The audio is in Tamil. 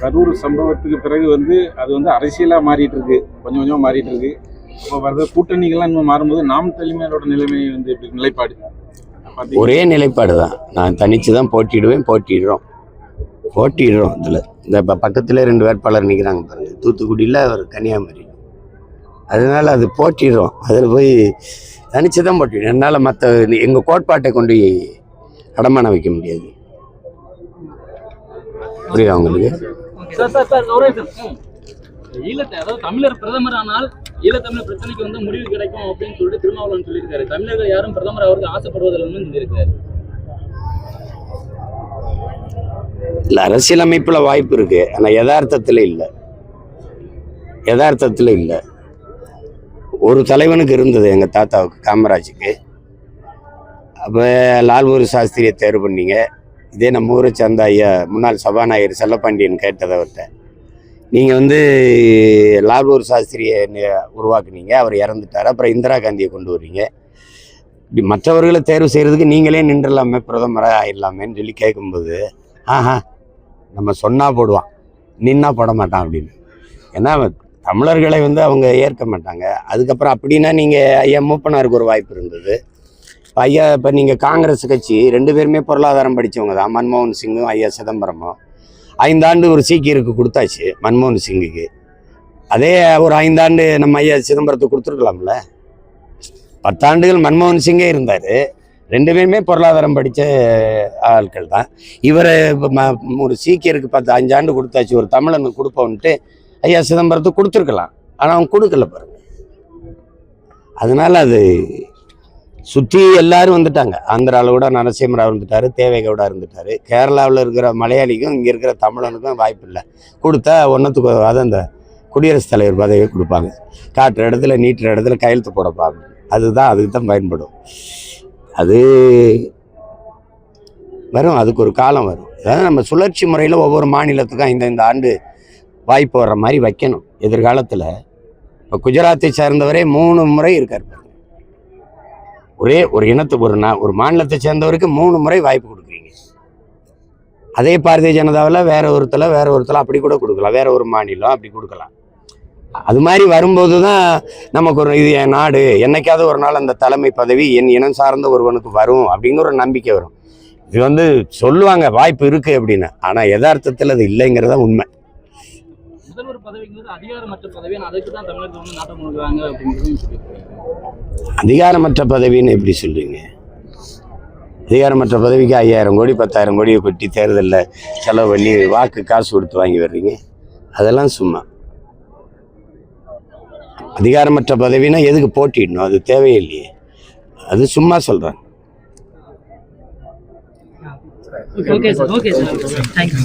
கரூர் சம்பவத்துக்கு பிறகு வந்து அது வந்து அரசியலாக மாறிட்டு இருக்கு கொஞ்சம் கொஞ்சமாக மாறிட்டு இருக்கு இப்போ வர்ற கூட்டணிகள்லாம் இன்னும் மாறும்போது நாம் தலைமையோட நிலைமை வந்து எப்படி நிலைப்பாடு. ஒரே நிலைப்பாடு தான். நான் தனிச்சு தான் போட்டிடுவேன் போட்டிடுறோம் போட்டிடுறோம் இதில். இந்த இப்போ பக்கத்தில் ரெண்டு வேட்பாளர் நிற்கிறாங்க பாருங்கள் தூத்துக்குடியில் ஒரு கன்னியாகுமரி. அதனால் அது போட்டிடுறோம் அதில் போய் தனிச்சு தான் போட்டிடுறோம் என்னால் மற்ற எங்கள் கோட்பாட்டை கொண்டு அடமானம் வைக்க முடியாது. புரியுதா உங்களுக்கு? ஈழத்தை அதாவது தமிழர் பிரதமர் ஆனால் ஈழத்தமிழர் பிரச்சனைக்கு வந்து முடிவு கிடைக்கும் அப்படின்னு சொல்லிட்டு திருமாவளவன் சொல்லியிருக்காரு. தமிழர்கள் யாரும் பிரதமர் அவருக்கு ஆசைப்படுவதில்லைன்னு சொல்லியிருக்காரு இல்லை அரசியலமைப்பில் வாய்ப்பு இருக்கு. ஆனால் யதார்த்தத்தில் இல்லை. யதார்த்தத்தில் இல்லை. ஒரு தலைவனுக்கு இருந்தது எங்கள் தாத்தாவுக்கு காமராஜுக்கு. அப்போ லால்பூரி சாஸ்திரியை தேர்வு பண்ணீங்க. இதே நம்ம ஊரை சேர்ந்த ஐயா முன்னாள் சபாநாயகர் செல்லப்பாண்டியன் கேட்டதை அவர்கிட்ட நீங்கள் வந்து லால்பூர் சாஸ்திரியை உருவாக்குனீங்க அவர் இறந்துட்டார் அப்புறம் இந்திரா காந்தியை கொண்டு வர்றீங்க. இப்படி மற்றவர்களை தேர்வு செய்கிறதுக்கு நீங்களே நின்றலாமே பிரதமராக ஆயிடலாமேன்னு சொல்லி கேட்கும்போது ஆஹா நம்ம சொன்னால் போடுவான் நின்னா போட மாட்டான் அப்படின்னு. ஏன்னா தமிழர்களை வந்து அவங்க ஏற்க மாட்டாங்க. அதுக்கப்புறம் அப்படின்னா நீங்கள் ஐயா மூப்பனாருக்கு ஒரு வாய்ப்பு இருந்தது. இப்போ ஐயா இப்போ நீங்கள் காங்கிரஸ் கட்சி ரெண்டு பேருமே பொருளாதாரம் படித்தவங்க தான். மன்மோகன் சிங்கும் ஐயா சிதம்பரமும். ஐந்தாண்டு ஒரு சீக்கியருக்கு கொடுத்தாச்சு மன்மோகன் சிங்குக்கு. அதே ஒரு ஐந்தாண்டு நம்ம ஐயா சிதம்பரத்துக்கு கொடுத்துருக்கலாம்ல. பத்தாண்டுகள் மன்மோகன் சிங்கே இருந்தார். ரெண்டு பேருமே பொருளாதாரம் படித்த ஆட்கள் தான். இவர் ஒரு சீக்கியருக்கு பத்து அஞ்சாண்டு கொடுத்தாச்சு ஒரு தமிழனுக்கு கொடுப்போன்ட்டு ஐயா சிதம்பரத்துக்கு கொடுத்துருக்கலாம். ஆனால் அவன் கொடுக்கல பாருங்க. அதனால் அது சுற்றி எல்லாரும் வந்துட்டாங்க. ஆந்திராவில் கூட நரசிம்மராவ் வந்துட்டாரு தேவேகவுடா இருந்துட்டாரு. கேரளாவில் இருக்கிற மலையாளிக்கும் இங்கே இருக்கிற தமிழனுக்கும் வாய்ப்பு இல்லை. கொடுத்தா ஒன்றத்துக்கு அதை அந்த குடியரசுத் தலைவர் பதவியை கொடுப்பாங்க. காட்டுற இடத்துல நீட்டுற இடத்துல கையெழுத்து போடப்பாங்க. அதுதான் அதுக்கு தான் பயன்படும். அது வரும் அதுக்கு ஒரு காலம் வரும். அதாவது நம்ம சுழற்சி முறையில் ஒவ்வொரு மாநிலத்துக்கும் இந்த இந்த ஆண்டு வாய்ப்பு வர்ற மாதிரி வைக்கணும். எதிர்காலத்தில் இப்போ குஜராத்தை சேர்ந்தவரே மூணு முறை இருக்கார். ஒரே ஒரு இனத்துக்கு ஒரு ஒரு மாநிலத்தை சேர்ந்தவருக்கு மூணு முறை வாய்ப்பு கொடுக்குறீங்க. அதே பாரதிய ஜனதாவில் வேற ஒருத்தல வேற ஒருத்தல அப்படி கூட கொடுக்கலாம். வேற ஒரு மாநிலம் அப்படி கொடுக்கலாம். அது மாதிரி வரும்போது தான் நமக்கு ஒரு இது என் நாடு என்னைக்காவது ஒரு நாள் அந்த தலைமை பதவி என் இனம் சார்ந்த ஒருவனுக்கு வரும் அப்படிங்கிற ஒரு நம்பிக்கை வரும். இது வந்து சொல்லுவாங்க வாய்ப்பு இருக்குது அப்படின்னு. ஆனால் யதார்த்தத்தில் அது இல்லைங்கிறதா உண்மை. முதல்வர் பதவிங்கிறது அதிகாரமற்ற பதவி அதுக்கு தான் தமிழர்கள் வந்து நாட்டம் கொடுக்குறாங்க சொல்லியிருக்காரு அதிகாரமற்ற பதவின்னு எப்படி சொல்றீங்க? அதிகாரமற்ற பதவிக்கு ஐயாயிரம் கோடி பத்தாயிரம் கோடியை கொட்டி தேர்தலில் செலவு பண்ணி வாக்கு காசு கொடுத்து வாங்கி வர்றீங்க. அதெல்லாம் சும்மா. அதிகாரமற்ற பதவினா எதுக்கு போட்டிடணும்? அது தேவையில்லையே. அது சும்மா சொல்கிறேன் okay sir okay sir thank you